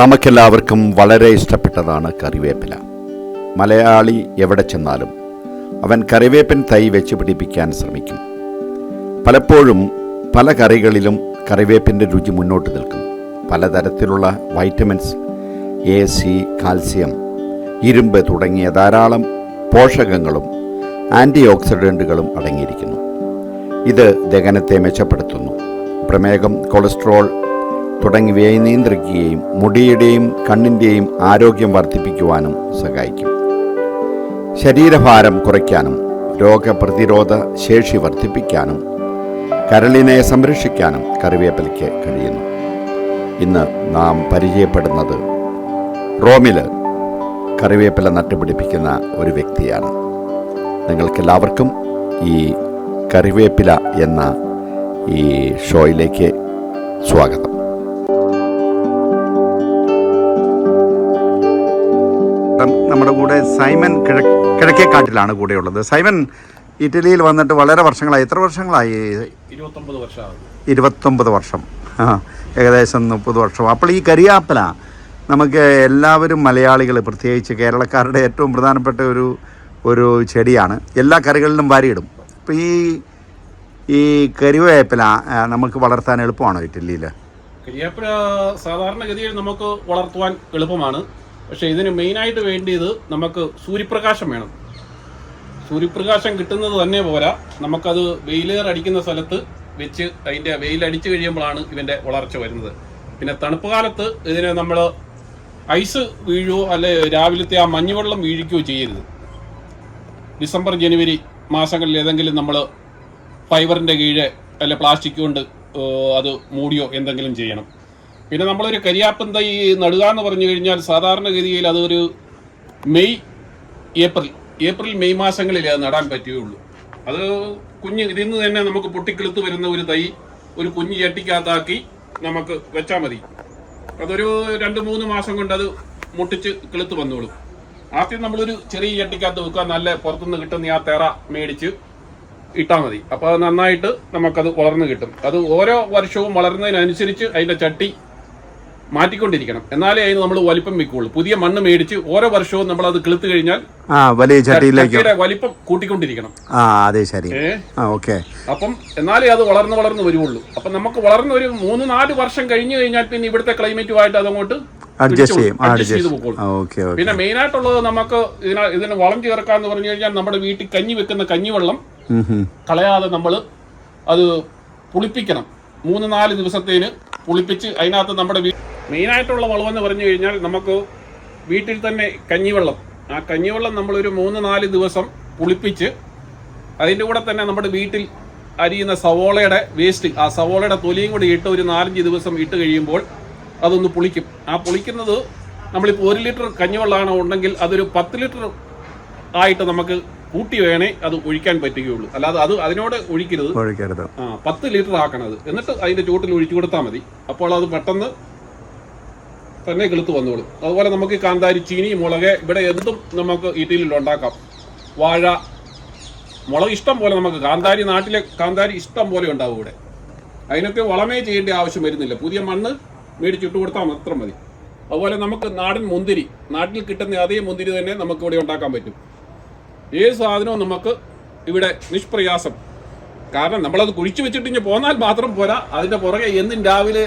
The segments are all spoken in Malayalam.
നമുക്കെല്ലാവർക്കും വളരെ ഇഷ്ടപ്പെട്ടതാണ് കറിവേപ്പില. മലയാളി എവിടെ ചെന്നാലും അവൻ കറിവേപ്പൻ തൈ വെച്ച് പിടിപ്പിക്കാൻ ശ്രമിക്കും. പലപ്പോഴും പല കറികളിലും കറിവേപ്പിന്റെ രുചി മുന്നോട്ട് നിൽക്കും. പലതരത്തിലുള്ള വൈറ്റമിൻസ് എ സി കാൽസ്യം ഇരുമ്പ് തുടങ്ങിയ ധാരാളം പോഷകങ്ങളും ആന്റി ഓക്സിഡന്റുകളും അടങ്ങിയിരിക്കുന്നു. ഇത് ദഹനത്തെ മെച്ചപ്പെടുത്തുന്നു. പ്രമേഹം കൊളസ്ട്രോൾ തുടങ്ങിയവയെ നിയന്ത്രിക്കുകയും മുടിയുടെയും കണ്ണിന്റെയും ആരോഗ്യം വർദ്ധിപ്പിക്കുവാനും സഹായിക്കും. ശരീരഭാരം കുറയ്ക്കാനും രോഗപ്രതിരോധ ശേഷി വർദ്ധിപ്പിക്കാനും കരളിനെ സംരക്ഷിക്കാനും കറിവേപ്പിലയ്ക്ക് കഴിയുന്നു. ഇന്ന് നാം പരിചയപ്പെടുന്നത് റോമിൽ കറിവേപ്പില നട്ടുപിടിപ്പിക്കുന്ന ഒരു വ്യക്തിയാണ്. നിങ്ങൾക്കെല്ലാവർക്കും ഈ കറിവേപ്പില എന്ന ഈ ഷോയിലേക്ക് സ്വാഗതം. ഇപ്പം നമ്മുടെ കൂടെ സൈമൻ കിഴ കിഴക്കേക്കാട്ടിലാണ് കൂടെയുള്ളത്. സൈമൻ ഇറ്റലിയിൽ വന്നിട്ട് വളരെ വർഷങ്ങളായി. എത്ര വർഷങ്ങളായി? ഇരുപത്തൊമ്പത് വർഷം. ആ ഏകദേശം മുപ്പത് വർഷം. അപ്പോൾ ഈ കരിയാപ്പല നമുക്ക് എല്ലാവരും മലയാളികൾ പ്രത്യേകിച്ച് കേരളക്കാരുടെ ഏറ്റവും പ്രധാനപ്പെട്ട ഒരു ഒരു ചെടിയാണ്. എല്ലാ കറികളിലും വാരിയിടും. അപ്പോൾ ഈ ഈ കരിവേപ്പില നമുക്ക് വളർത്താൻ എളുപ്പമാണോ ഇറ്റലിയിൽ? കരിയാപ്പില സാധാരണഗതിയിൽ നമുക്ക് വളർത്തുവാൻ എളുപ്പമാണ്. പക്ഷേ ഇതിന് മെയിനായിട്ട് വേണ്ടിയത് നമുക്ക് സൂര്യപ്രകാശം വേണം. സൂര്യപ്രകാശം കിട്ടുന്നത് തന്നെ പോരാ. നമുക്കത് വെയിലേർ അടിക്കുന്ന സ്ഥലത്ത് വെച്ച് അതിന്റെ വെയിലടിച്ചു കഴിയുമ്പോഴാണ് ഇവന്റെ വളർച്ച വരുന്നത്. പിന്നെ തണുപ്പ് കാലത്ത് ഇതിനെ നമ്മൾ ഐസ് വീഴുകയോ അല്ലെ രാവിലത്തെ ആ മഞ്ഞുവെള്ളം വീഴിക്കുകയോ ചെയ്യരുത്. ഡിസംബർ ജനുവരി മാസങ്ങളിൽ ഏതെങ്കിലും നമ്മൾ ഫൈബറിന്റെ കീഴെ അല്ലെ പ്ലാസ്റ്റിക് കൊണ്ട് അത് മൂടിയോ എന്തെങ്കിലും ചെയ്യണം. പിന്നെ നമ്മളൊരു കരിയാപ്പൻ തൈ നടുക എന്ന് പറഞ്ഞു കഴിഞ്ഞാൽ സാധാരണഗതിയിൽ അതൊരു മെയ് ഏപ്രിൽ ഏപ്രിൽ മെയ് മാസങ്ങളിൽ അത് നടാൻ പറ്റുകയുള്ളൂ. അത് കുഞ്ഞ് ഇതിൽ നിന്ന് തന്നെ നമുക്ക് പൊട്ടിക്കിളുത്ത് വരുന്ന ഒരു തൈ ഒരു കുഞ്ഞ് ചട്ടിക്കകത്താക്കി നമുക്ക് വെച്ചാൽ മതി. അതൊരു രണ്ട് മൂന്ന് മാസം കൊണ്ട് അത് മുട്ടിച്ച് കിളുത്ത് വന്നോളും. ആദ്യം നമ്മളൊരു ചെറിയ ചട്ടിക്കകത്ത് വെക്കുക നല്ല പുറത്തുനിന്ന് കിട്ടുന്ന ആ തെറ മേടിച്ച് ഇട്ടാൽ മതി. അപ്പോൾ അത് നന്നായിട്ട് നമുക്കത് വളർന്നു കിട്ടും. അത് ഓരോ വർഷവും വളരുന്നതിനനുസരിച്ച് അതിന്റെ ചട്ടി മാറ്റിക്കൊണ്ടിരിക്കണം. എന്നാലേ അതിന് നമ്മൾ വലിപ്പം വെക്കുള്ളൂ പുതിയ മണ്ണ് മേടിച്ച് ഓരോ വർഷവും നമ്മൾ അത് കിളുത്ത് കഴിഞ്ഞാൽ വലിയ ചട്ടിയിലേക്ക് വലിപ്പം കൂട്ടിക്കൊണ്ടിരിക്കണം. ആ അതെ ശരി. ഓക്കെ. അപ്പം എന്നാലേ അത് വളർന്ന് വളർന്ന് വരുവുള്ളൂ. അപ്പം നമുക്ക് വളർന്ന ഒരു മൂന്ന് നാല് വർഷം കഴിഞ്ഞു കഴിഞ്ഞാൽ പിന്നെ ഇവിടുത്തെ ക്ലൈമറ്റുമായിട്ട് അതങ്ങോട്ട് അഡ്ജസ്റ്റ് ചെയ്യും. പിന്നെ മെയിൻ ആയിട്ടുള്ളത് നമുക്ക് ഇതിന ഇതിന് വളം ചേർക്കാന്ന് പറഞ്ഞു കഴിഞ്ഞാൽ നമ്മുടെ വീട്ടിൽ കഞ്ഞി വെക്കുന്ന കഞ്ഞിവെള്ളം. കളയാതെ നമ്മൾ അത് പുളിപ്പിക്കണം. മൂന്ന് നാല് ദിവസത്തേന് പുളിപ്പിച്ച് അതിനകത്ത് നമ്മുടെ മെയിനായിട്ടുള്ള വളമെന്ന് പറഞ്ഞു കഴിഞ്ഞാൽ നമുക്ക് വീട്ടിൽ തന്നെ കഞ്ഞിവെള്ളം. ആ കഞ്ഞിവെള്ളം നമ്മളൊരു മൂന്ന് നാല് ദിവസം പുളിപ്പിച്ച് അതിന്റെ കൂടെ തന്നെ നമ്മുടെ വീട്ടിൽ അരിയുന്ന സവോളയുടെ വേസ്റ്റ് ആ സവോളയുടെ തൊലിയും കൂടി ഇട്ട് ഒരു നാലഞ്ച് ദിവസം ഇട്ട് കഴിയുമ്പോൾ അതൊന്ന് പുളിക്കും. ആ പുളിക്കുന്നത് നമ്മളിപ്പോൾ ഒരു ലിറ്റർ കഞ്ഞിവെള്ളമാണ് ഉണ്ടെങ്കിൽ അതൊരു പത്ത് ലിറ്റർ ആയിട്ട് നമുക്ക് കൂട്ടി വേണേ അത് ഒഴിക്കാൻ പറ്റുകയുള്ളൂ. അല്ലാതെ അത് അതിനോട് ഒഴിക്കരുത്. ഒഴിക്കരുത്. ആ പത്ത് ലിറ്റർ ആക്കണത് എന്നിട്ട് അതിന്റെ ചൂട്ടിൽ ഒഴിച്ചു കൊടുത്താൽ മതി. അപ്പോൾ അത് പെട്ടെന്ന് തന്നെ കിളുത്ത് വന്നോളും. അതുപോലെ നമുക്ക് കാന്താരി ചീനി മുളക് ഇവിടെ എന്തും നമുക്ക് ഇറ്റലിയിൽ ഉണ്ടാക്കാം. വാഴ മുളക് ഇഷ്ടം പോലെ നമുക്ക് കാന്താരി നാട്ടിലെ കാന്താരി ഇഷ്ടം പോലെ ഉണ്ടാവും ഇവിടെ. അതിനൊക്കെ വളമേ ചെയ്യേണ്ട ആവശ്യം വരുന്നില്ല. പുതിയ മണ്ണ് മേടിച്ചിട്ട് കൊടുത്താൽ മാത്രം മതി. അതുപോലെ നമുക്ക് നാടൻ മുന്തിരി നാട്ടിൽ കിട്ടുന്ന അതേ മുന്തിരി തന്നെ നമുക്ക് ഇവിടെ ഉണ്ടാക്കാൻ പറ്റും. ഏത് സാധനവും നമുക്ക് ഇവിടെ നിഷ്പ്രയാസം. കാരണം നമ്മളത് കുഴിച്ചു വെച്ചിട്ട് ഇനി പോന്നാൽ മാത്രം പോരാ. അതിന്റെ പുറകെ എന്നും രാവിലെ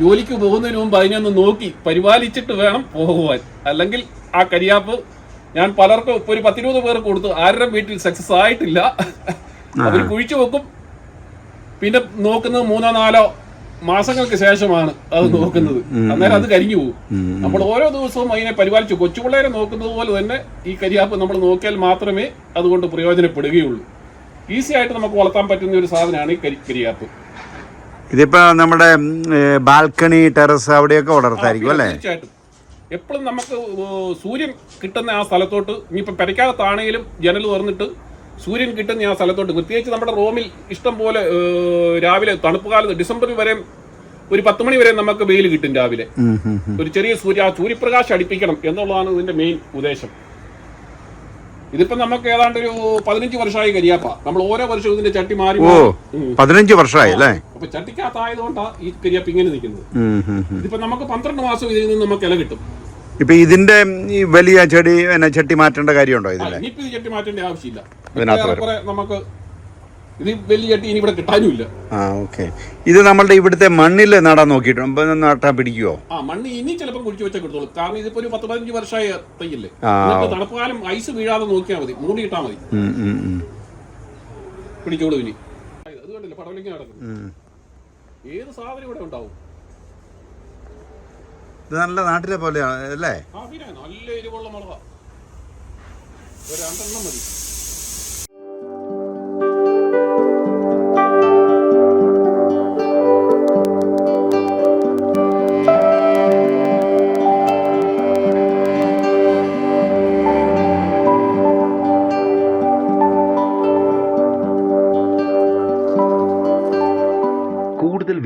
ജോലിക്ക് പോകുന്നതിന് മുമ്പ് അതിനൊന്ന് നോക്കി പരിപാലിച്ചിട്ട് വേണം പോകുവാൻ. അല്ലെങ്കിൽ ആ കരിയാപ്പ് ഞാൻ പലർക്കും ഇപ്പൊ ഒരു പത്തിരുപത് പേർ കൊടുത്തു. ആരുടെ വീട്ടിൽ സക്സസ് ആയിട്ടില്ല. അവർ കുഴിച്ചു വെക്കും. പിന്നെ നോക്കുന്നത് മൂന്നോ നാലോ മാസങ്ങൾക്ക് ശേഷമാണ് അത് നോക്കുന്നത്. അന്നേരം അത് കരിഞ്ഞു പോകും നമ്മൾ ഓരോ ദിവസവും അതിനെ പരിപാലിച്ചു. കൊച്ചുപിള്ളേരെ നോക്കുന്നത് പോലെ തന്നെ ഈ കരിയാപ്പ് നമ്മൾ നോക്കിയാൽ മാത്രമേ അതുകൊണ്ട് പ്രയോജനപ്പെടുകയുള്ളൂ. ഈസി ആയിട്ട് നമുക്ക് വളർത്താൻ പറ്റുന്ന ഒരു സാധനമാണ് ഈ കരി കരിയാപ്പ്. ഇതിപ്പോ നമ്മുടെ ബാൽക്കണി ടെറസ് അവിടെയൊക്കെ വളർത്തായിരിക്കും അല്ലേ? തീർച്ചയായിട്ടും. എപ്പോഴും നമുക്ക് സൂര്യൻ കിട്ടുന്ന ആ സ്ഥലത്തോട്ട് ഇനിയിപ്പോൾ പെരയ്ക്കകത്താണെങ്കിലും ജനൽ തുറന്നിട്ട് സൂര്യൻ കിട്ടുന്ന ആ സ്ഥലത്തോട്ട്. പ്രത്യേകിച്ച് നമ്മുടെ റൂമിൽ ഇഷ്ടം പോലെ രാവിലെ തണുപ്പ് കാലത്ത് ഡിസംബർ വരെ ഒരു പത്ത് മണി വരെ നമുക്ക് വെയിൽ കിട്ടും രാവിലെ. ഒരു ചെറിയ സൂര്യ ആ സൂര്യപ്രകാശം അടിപ്പിക്കണം എന്നുള്ളതാണ് ഇതിന്റെ മെയിൻ ഉദ്ദേശം. ഇതിപ്പോ നമുക്ക് ഏതാണ്ട് ഒരു പതിനഞ്ച് വർഷമായി കരിയാപ്പ. നമ്മൾ ഓരോ വർഷവും ഇതിന്റെ ചട്ടി മാറി ഓ. പതിനഞ്ച് വർഷമായി അല്ലേ? അപ്പൊ ചട്ടിക്കകത്തായതുകൊണ്ടാ ഈ കരിയാപ്പ് ഇങ്ങനെ നിൽക്കുന്നത്. ഇതിപ്പോ നമുക്ക് പന്ത്രണ്ട് മാസം ഇതിൽ നിന്ന് നമുക്ക് ഇല കിട്ടും. ഇപ്പൊ ഇതിന്റെ ഈ വലിയ ചെടി ചട്ടി മാറ്റേണ്ട കാര്യമുണ്ടോ ആ, ഇതിന്റെ ഇനിയിപ്പോ ഇത് ചട്ടി മാറ്റേണ്ട ആവശ്യമില്ല. ഇതിനകത്ത് വരും. കുറെ നമുക്ക് ഇത് വലിയ ചട്ടി ഇനി ഇവിടെ കിട്ടാനുമില്ല. ആ ഓക്കെ. ഇത് നമ്മളുടെ ഇവിടുത്തെ മണ്ണിൽ നടാൻ നോക്കിയിട്ടുണ്ട്. നട്ടാൻ പിടിക്കുവോ? ആ മണ്ണ് ഇനി ചിലപ്പോൾ കുഴിച്ചു വെച്ചാൽ കിട്ടുള്ളൂ കാരണം ഇതിപ്പോ ഒരു പത്ത് പതിനഞ്ച് വർഷമായ തയ്യല്ലേ? തണുപ്പുകാലം ഐസ് വീഴാതെ നോക്കിയാൽ മതി. മൂടി ഇട്ടാൽ മതി. പിടിച്ചോളൂ ഇനി. അത് കണ്ടില്ല? നടക്കുന്നു ഏത് സാധനം ഇവിടെ ഉണ്ടാവും? ഇത് നല്ല നാട്ടിലെ പോലെയാണ് അല്ലേ? നല്ല എരിവുള്ള മുളക. ഒരു രണ്ടെണ്ണം മതി.